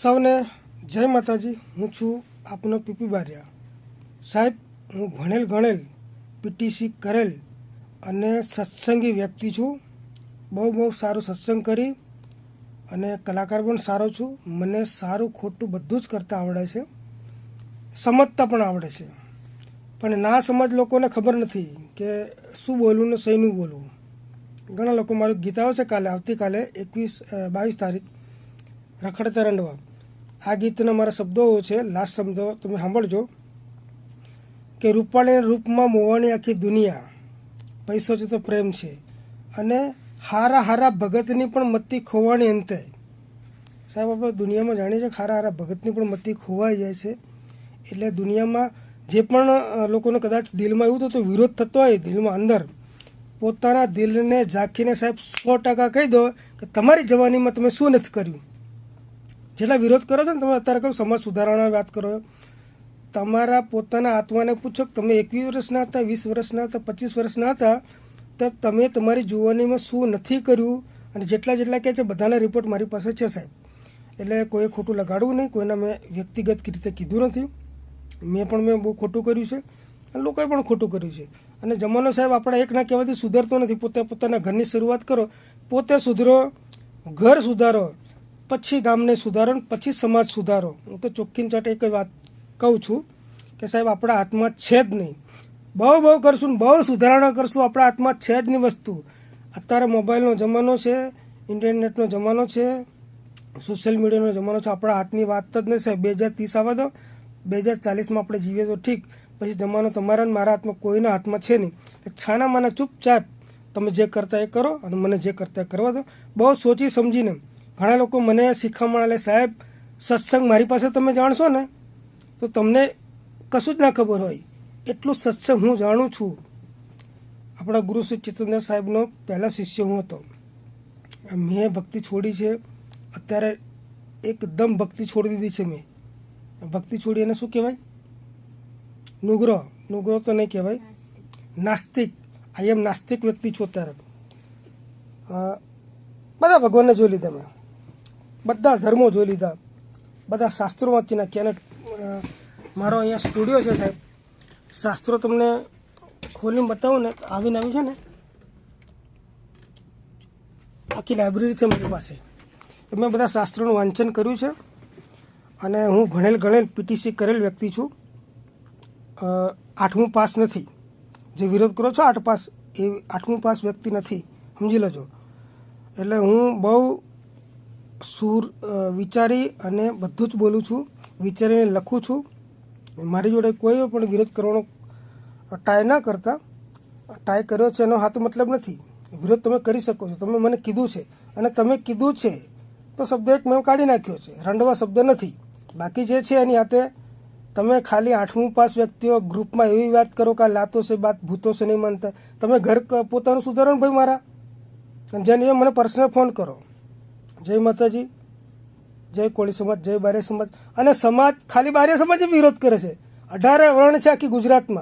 સૌને જય માતાજી. હું છું આપનો પીપી બારિયા. સાહેબ, હું ભણેલ ગણેલ, પીટીસી કરેલ અને સત્સંગી વ્યક્તિ છું. બહુ બહુ સારું સત્સંગ કરી અને કલાકાર પણ સારો છું. મને સારું ખોટું બધું જ કરતા આવડે છે. સમજતા પણ આવડે છે. પણ ના સમજ લોકોને ખબર નથી કે શું બોલવું ને શેનું બોલવું. ઘણા લોકો મારું ગીત છે કાલે, આવતીકાલે એકવીસ બાવીસ તારીખ. રખડતા રંડવા. આ ગીતના મારા શબ્દો છે. લાસ્ટ શબ્દો તમે સાંભળજો. કે રૂપાળીના રૂપમાં મોવાની આખી દુનિયા. પૈસો છે તો પ્રેમ છે. અને હારા હારા ભગતની પણ મત્તી ખોવાની અંતે. સાહેબ, આપણે દુનિયામાં જાણીએ છીએ હારા હારા ભગતની પણ મતી ખોવાઈ જાય છે. એટલે દુનિયામાં જે પણ લોકોને કદાચ દિલમાં એવું થતું વિરોધ થતો હોય દિલમાં અંદર, પોતાના દિલને ઝાંખીને સાહેબ સો ટકા કહી દો કે તમારી જવાનીમાં તમે શું નથી કર્યું? જેટલા વિરોધ કરો છો ને તમે અત્યારે કહો સમાજ સુધારણાની વાત કરો તમારા પોતાના આત્માને પૂછો કે તમે એકવીસ વર્ષના હતા, વીસ વર્ષના હતા, પચીસ વર્ષના હતા, તો તમે તમારી જુવાનીમાં શું નથી કર્યું? અને જેટલા જેટલા કહે છે બધાના રિપોર્ટ મારી પાસે છે સાહેબ. એટલે કોઈ ખોટું લગાડવું નહીં, કોઈને મેં વ્યક્તિગત રીતે કીધું નથી. મેં પણ મેં બહુ ખોટું કર્યું છે. અને લોકોએ પણ ખોટું કર્યું છે. અને જમાનો સાહેબ આપણા એક ના કહેવાથી સુધરતો નથી. પોતે પોતાના ઘરની શરૂઆત કરો. પોતે સુધરો, ઘર સુધારો. પછી ગામને સુધારો પછી સમાજ સુધારો. હું તો ચોખ્ખીન ચાટ એક વાત કહું છું કે સાહેબ, આપણા હાથમાં છે જ નહીં. બહુ બહુ કરશું બહુ સુધારણા કરશું, આપણા હાથમાં છે જ નહીં વસ્તુ. અત્યારે મોબાઈલનો જમાનો છે, ઇન્ટરનેટનો જમાનો છે, સોશિયલ મીડિયાનો જમાનો છે. આપણા હાથની વાત જ નહીં સાહેબ. બે હજાર ત્રીસ આવવા દો, બે હજાર ચાલીસમાં આપણે જીવીએ તો ઠીક. પછી જમાનો તમારા ને મારા હાથમાં, કોઈના હાથમાં છે નહીં. છાના માના ચૂપચાપ તમે જે કરતા એ કરો અને મને જે કરતા કરવા દો. બહુ સોચી સમજીને ઘણા લોકો મને શીખવામણ આલે સાહેબ, સત્સંગ મારી પાસે તમે જાણશો ને, તો તમને કશું જ ના ખબર હોય. એટલું સત્સંગ હું જાણું છું. આપણા ગુરુ શ્રી ચિત્તેન્દ્ર સાહેબનો પહેલાં શિષ્ય હું હતો. મેં ભક્તિ છોડી છે. અત્યારે એકદમ ભક્તિ છોડી દીધી છે મેં. ભક્તિ છોડી એને શું કહેવાય? નુગ્રહ નુગ્રહ તો નહીં કહેવાય. નાસ્તિક. આઈ એમ નાસ્તિક વ્યક્તિ છું અત્યારે. બધા ભગવાનને જોઈ લીધા મેં. બધા ધર્મો જોઈ લીધા. બધા શાસ્ત્રો વાંચી નાખ્યા અને મારો અહીંયા સ્ટુડિયો છે સાહેબ. શાસ્ત્રો તમને ખોલીને બતાવું ને, આવીને આવી છે ને. આખી લાઇબ્રેરી છે મારી પાસે. મેં બધા શાસ્ત્રોનું વાંચન કર્યું છે. અને હું ભણેલ ગણેલ પીટીસી કરેલ વ્યક્તિ છું. આઠમું પાસ નથી. જે વિરોધ કરો છો આઠ પાસ, એ આઠમું પાસ વ્યક્તિ નથી. સમજી લેજો. એટલે હું બહુ સુર વિચારી અને બધું જ બોલું છું. વિચારીને લખું છું. મારી જોડે કોઈ પણ વિરોધ કરવાનો ટ્રાય ના કરતા ટ્રાય કર્યો છે એનો હાથ મતલબ નથી. વિરોધ તમે કરી શકો છો. તમે મને કીધું છે. અને તમે કીધું છે, તો શબ્દ એક મેં કાઢી નાખ્યો છે. રંડવા શબ્દ નથી. બાકી જે છે એની હાથે તમે ખાલી આઠમું પાસ વ્યક્તિઓ ગ્રુપમાં એવી વાત કરો કે લાતો છે, બાત ભૂતો છે, નહીં માનતા. તમે ઘર પોતાનું સુધારો ભાઈ મારા. જેને મને પર્સનલ ફોન કરો. જય માતાજી, જય કોળી સમાજ, જય બારે સમાજ. અને સમાજ, ખાલી બારે સમાજ વિરોધ કરે છે. અઢારે વર્ણ છે આખી ગુજરાતમાં.